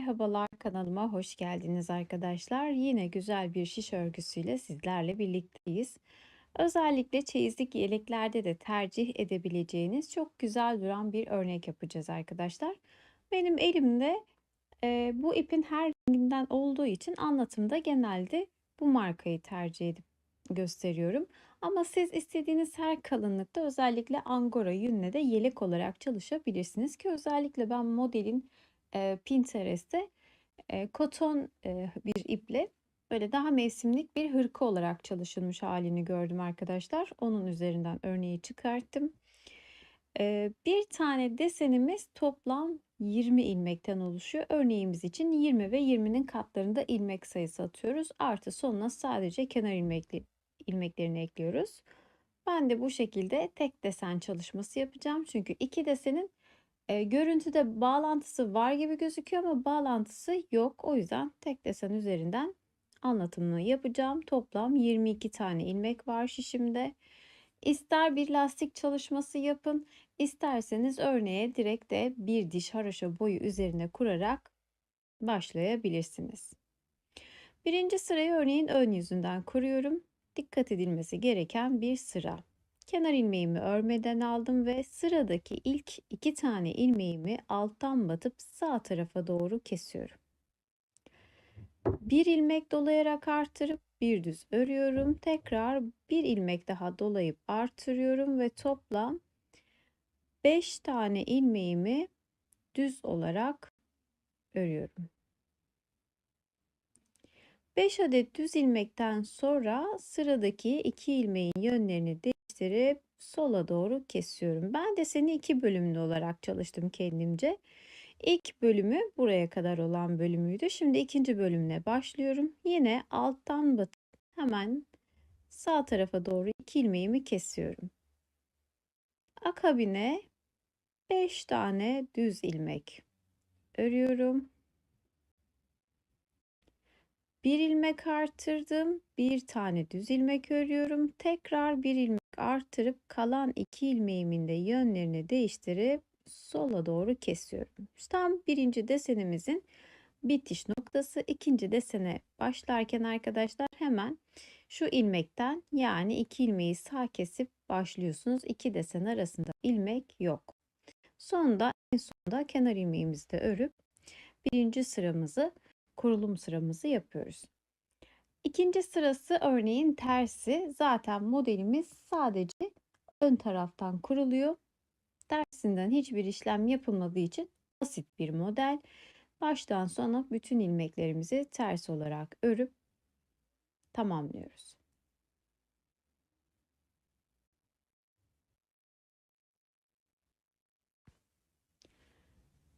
Merhabalar kanalıma hoş geldiniz arkadaşlar. Yine güzel bir şiş örgüsüyle sizlerle birlikteyiz. Özellikle çeyizlik yeleklerde de tercih edebileceğiniz çok güzel duran bir örnek yapacağız arkadaşlar. Benim elimde e, bu ipin her renginden olduğu için anlatımda genelde bu markayı tercih edip gösteriyorum. Ama siz istediğiniz her kalınlıkta özellikle angora yünle de yelek olarak çalışabilirsiniz ki özellikle ben modelin e, Pinterest'te e, koton e, bir iple böyle daha mevsimlik bir hırka olarak çalışılmış halini gördüm arkadaşlar. Onun üzerinden örneği çıkarttım. E, bir tane desenimiz toplam 20 ilmekten oluşuyor. Örneğimiz için 20 ve 20'nin katlarında ilmek sayısı atıyoruz. Artı sonuna sadece kenar ilmekli ilmeklerini ekliyoruz. Ben de bu şekilde tek desen çalışması yapacağım. Çünkü iki desenin e, görüntüde bağlantısı var gibi gözüküyor ama bağlantısı yok. O yüzden tek desen üzerinden anlatımını yapacağım. Toplam 22 tane ilmek var şişimde. İster bir lastik çalışması yapın, isterseniz örneğe direkt de bir diş haraşo boyu üzerine kurarak başlayabilirsiniz. Birinci sırayı örneğin ön yüzünden kuruyorum. Dikkat edilmesi gereken bir sıra. Kenar ilmeğimi örmeden aldım ve sıradaki ilk iki tane ilmeğimi alttan batıp sağ tarafa doğru kesiyorum. Bir ilmek dolayarak artırıp bir düz örüyorum. Tekrar bir ilmek daha dolayıp artırıyorum ve toplam 5 tane ilmeğimi düz olarak örüyorum. 5 adet düz ilmekten sonra sıradaki iki ilmeğin yönlerini değiştirip sola doğru kesiyorum. Ben de seni iki bölümlü olarak çalıştım kendimce. İlk bölümü buraya kadar olan bölümüydü. Şimdi ikinci bölümle başlıyorum. Yine alttan batıp hemen sağ tarafa doğru iki ilmeğimi kesiyorum. Akabine 5 tane düz ilmek örüyorum. Bir ilmek artırdım. Bir tane düz ilmek örüyorum. Tekrar bir ilmek artırıp kalan iki ilmeğimin de yönlerini değiştirip sola doğru kesiyorum. Tam birinci desenimizin bitiş noktası. ikinci desene başlarken arkadaşlar hemen şu ilmekten yani iki ilmeği sağ kesip başlıyorsunuz. İki desen arasında ilmek yok. Sonunda en sonunda kenar ilmeğimizi de örüp birinci sıramızı kurulum sıramızı yapıyoruz. İkinci sırası örneğin tersi. Zaten modelimiz sadece ön taraftan kuruluyor. Tersinden hiçbir işlem yapılmadığı için basit bir model. Baştan sona bütün ilmeklerimizi ters olarak örüp tamamlıyoruz.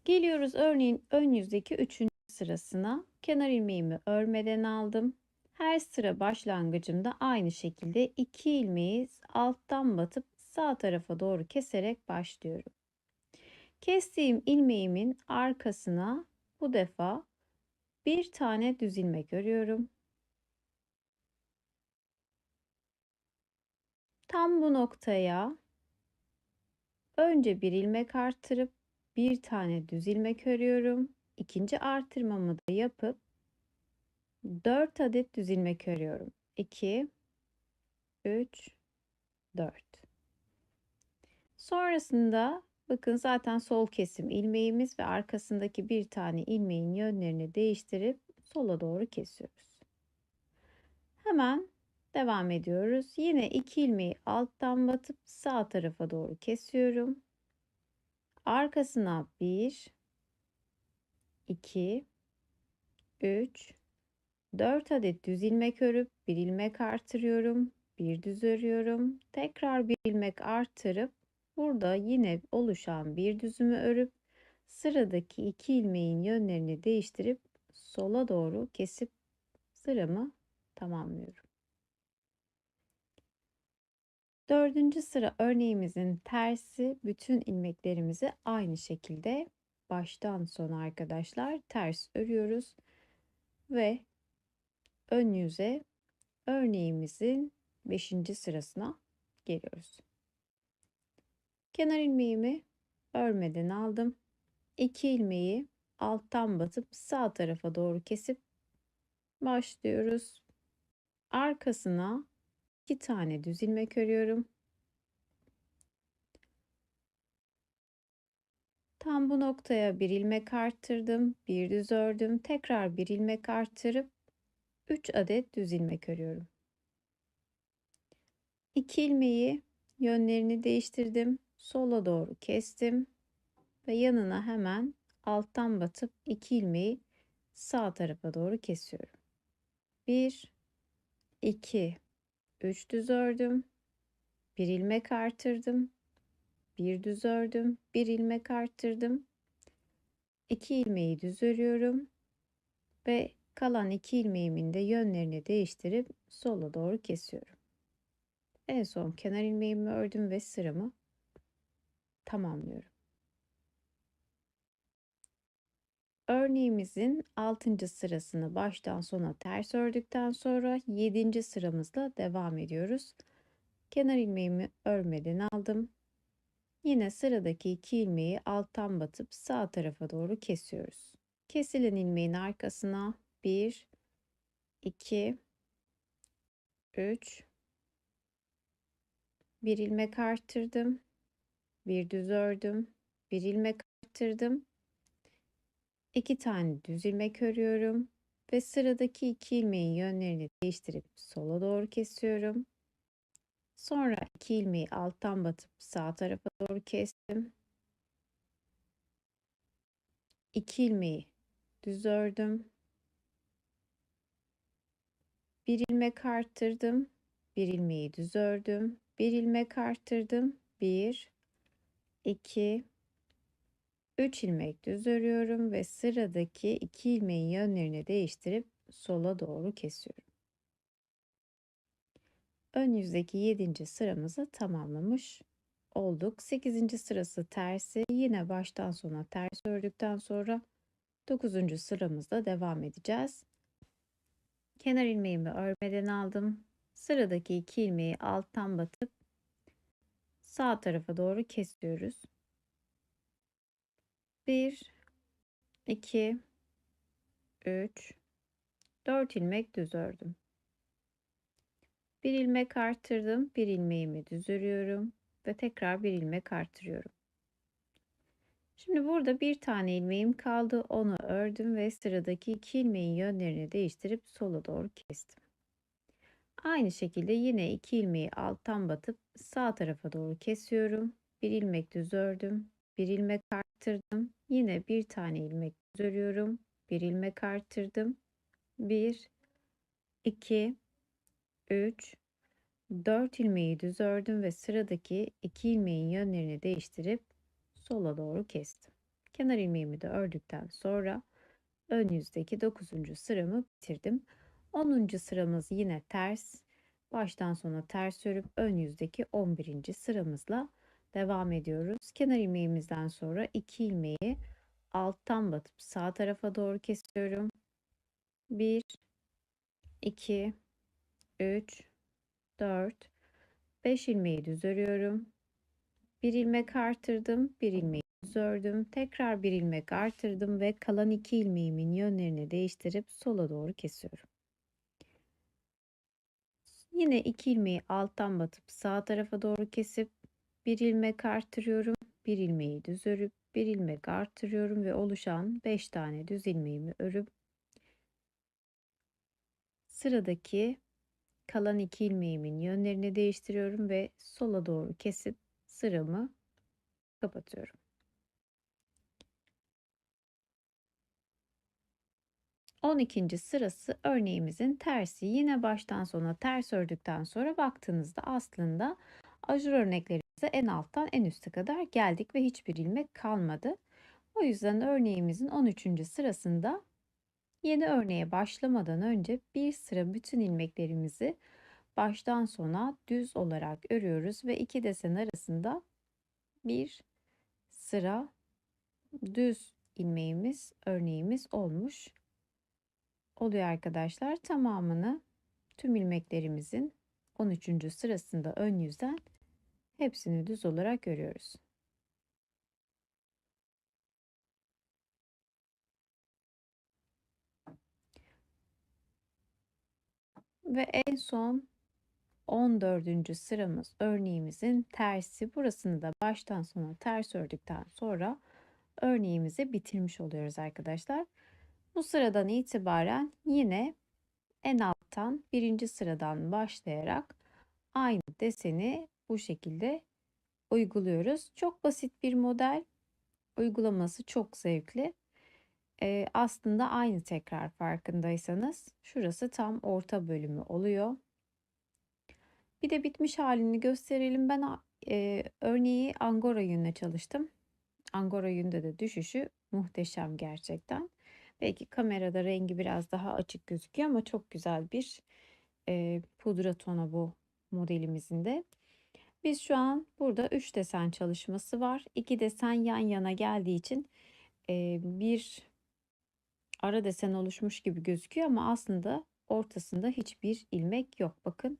Geliyoruz örneğin ön yüzdeki üçüncü sırasına kenar ilmeğimi örmeden aldım. Her sıra başlangıcımda aynı şekilde iki ilmeği alttan batıp sağ tarafa doğru keserek başlıyorum. Kestiğim ilmeğimin arkasına bu defa bir tane düz ilmek örüyorum. Tam bu noktaya önce bir ilmek artırıp bir tane düz ilmek örüyorum ikinci artırmamı da yapıp 4 adet düz ilmek örüyorum. 2 3 4 Sonrasında bakın zaten sol kesim ilmeğimiz ve arkasındaki bir tane ilmeğin yönlerini değiştirip sola doğru kesiyoruz. Hemen devam ediyoruz. Yine iki ilmeği alttan batıp sağ tarafa doğru kesiyorum. Arkasına bir 2 3 4 adet düz ilmek örüp bir ilmek artırıyorum. Bir düz örüyorum. Tekrar bir ilmek artırıp burada yine oluşan bir düzümü örüp sıradaki iki ilmeğin yönlerini değiştirip sola doğru kesip sıramı tamamlıyorum. Dördüncü sıra örneğimizin tersi bütün ilmeklerimizi aynı şekilde baştan sona arkadaşlar ters örüyoruz ve ön yüze örneğimizin 5. sırasına geliyoruz. Kenar ilmeğimi örmeden aldım. 2 ilmeği alttan batıp sağ tarafa doğru kesip başlıyoruz. Arkasına iki tane düz ilmek örüyorum. Tam bu noktaya bir ilmek arttırdım, bir düz ördüm, tekrar bir ilmek arttırıp 3 adet düz ilmek örüyorum. 2 ilmeği yönlerini değiştirdim, sola doğru kestim ve yanına hemen alttan batıp 2 ilmeği sağ tarafa doğru kesiyorum. 1 2 3 düz ördüm. Bir ilmek artırdım. Bir düz ördüm. Bir ilmek arttırdım. 2 ilmeği düz örüyorum ve kalan 2 ilmeğimin de yönlerini değiştirip sola doğru kesiyorum. En son kenar ilmeğimi ördüm ve sıramı tamamlıyorum. Örneğimizin 6. sırasını baştan sona ters ördükten sonra 7. sıramızla devam ediyoruz. Kenar ilmeğimi örmeden aldım. Yine sıradaki iki ilmeği alttan batıp sağ tarafa doğru kesiyoruz. Kesilen ilmeğin arkasına 1 2 3 bir ilmek arttırdım. Bir düz ördüm. Bir ilmek arttırdım. İki tane düz ilmek örüyorum ve sıradaki iki ilmeğin yönlerini değiştirip sola doğru kesiyorum. Sonra iki ilmeği alttan batıp sağ tarafa doğru kestim. İki ilmeği düz ördüm. Bir ilmek arttırdım. Bir ilmeği düz ördüm. Bir ilmek arttırdım. Bir, iki, üç ilmek düz örüyorum ve sıradaki iki ilmeğin yönlerini değiştirip sola doğru kesiyorum ön yüzdeki 7. sıramızı tamamlamış olduk. 8. sırası tersi yine baştan sona ters ördükten sonra 9. sıramızda devam edeceğiz. Kenar ilmeğimi örmeden aldım. Sıradaki iki ilmeği alttan batıp sağ tarafa doğru kesiyoruz. 1 2 3 4 ilmek düz ördüm. Bir ilmek artırdım. Bir ilmeğimi düz örüyorum ve tekrar bir ilmek artırıyorum. Şimdi burada bir tane ilmeğim kaldı. Onu ördüm ve sıradaki iki ilmeğin yönlerini değiştirip sola doğru kestim. Aynı şekilde yine iki ilmeği alttan batıp sağ tarafa doğru kesiyorum. Bir ilmek düz ördüm. Bir ilmek arttırdım. Yine bir tane ilmek düz örüyorum. Bir ilmek arttırdım. Bir, iki, 3 4 ilmeği düz ördüm ve sıradaki 2 ilmeğin yönlerini değiştirip sola doğru kestim. Kenar ilmeğimi de ördükten sonra ön yüzdeki 9. sıramı bitirdim. 10. sıramız yine ters. Baştan sona ters örüp ön yüzdeki 11. sıramızla devam ediyoruz. Kenar ilmeğimizden sonra 2 ilmeği alttan batıp sağ tarafa doğru kesiyorum. 1 2 3 4 5 ilmeği düz örüyorum. Bir ilmek artırdım, bir ilmeği düz ördüm. Tekrar bir ilmek artırdım ve kalan iki ilmeğimin yönlerini değiştirip sola doğru kesiyorum. Yine iki ilmeği alttan batıp sağ tarafa doğru kesip bir ilmek artırıyorum. Bir ilmeği düz örüp bir ilmek artırıyorum ve oluşan 5 tane düz ilmeğimi örüp sıradaki kalan iki ilmeğimin yönlerini değiştiriyorum ve sola doğru kesip sıramı kapatıyorum. On ikinci sırası örneğimizin tersi. Yine baştan sona ters ördükten sonra baktığınızda aslında ajur örneklerimize en alttan en üste kadar geldik ve hiçbir ilmek kalmadı. O yüzden örneğimizin 13. sırasında Yeni örneğe başlamadan önce bir sıra bütün ilmeklerimizi baştan sona düz olarak örüyoruz ve iki desen arasında bir sıra düz ilmeğimiz, örneğimiz olmuş oluyor arkadaşlar. Tamamını tüm ilmeklerimizin 13. sırasında ön yüzden hepsini düz olarak örüyoruz. Ve en son 14. sıramız örneğimizin tersi. Burasını da baştan sona ters ördükten sonra örneğimizi bitirmiş oluyoruz arkadaşlar. Bu sıradan itibaren yine en alttan birinci sıradan başlayarak aynı deseni bu şekilde uyguluyoruz. Çok basit bir model. Uygulaması çok zevkli. Ee, aslında aynı tekrar farkındaysanız. Şurası tam orta bölümü oluyor. Bir de bitmiş halini gösterelim. Ben e, örneği Angora yünle çalıştım. Angora yünde de düşüşü muhteşem gerçekten. Belki kamerada rengi biraz daha açık gözüküyor ama çok güzel bir e, pudra tonu bu modelimizin de. Biz şu an burada 3 desen çalışması var. 2 desen yan yana geldiği için e, bir ara desen oluşmuş gibi gözüküyor ama aslında ortasında hiçbir ilmek yok. Bakın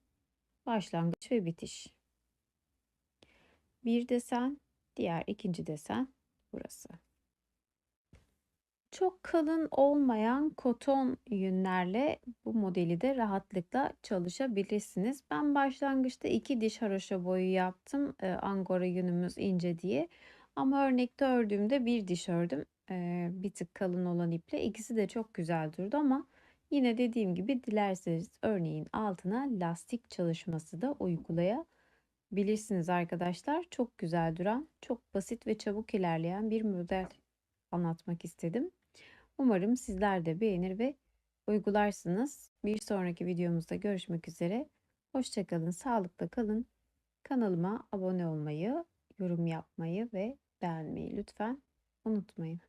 başlangıç ve bitiş. Bir desen, diğer ikinci desen burası. Çok kalın olmayan koton yünlerle bu modeli de rahatlıkla çalışabilirsiniz. Ben başlangıçta iki diş haroşa boyu yaptım. Ee, angora yünümüz ince diye. Ama örnekte ördüğümde bir diş ördüm. Ee, bir tık kalın olan iple. İkisi de çok güzel durdu ama yine dediğim gibi dilerseniz örneğin altına lastik çalışması da uygulayabilirsiniz arkadaşlar. Çok güzel duran, çok basit ve çabuk ilerleyen bir model anlatmak istedim. Umarım sizler de beğenir ve uygularsınız. Bir sonraki videomuzda görüşmek üzere. Hoşçakalın, sağlıkla kalın. Kanalıma abone olmayı, yorum yapmayı ve beğenmeyi lütfen unutmayın.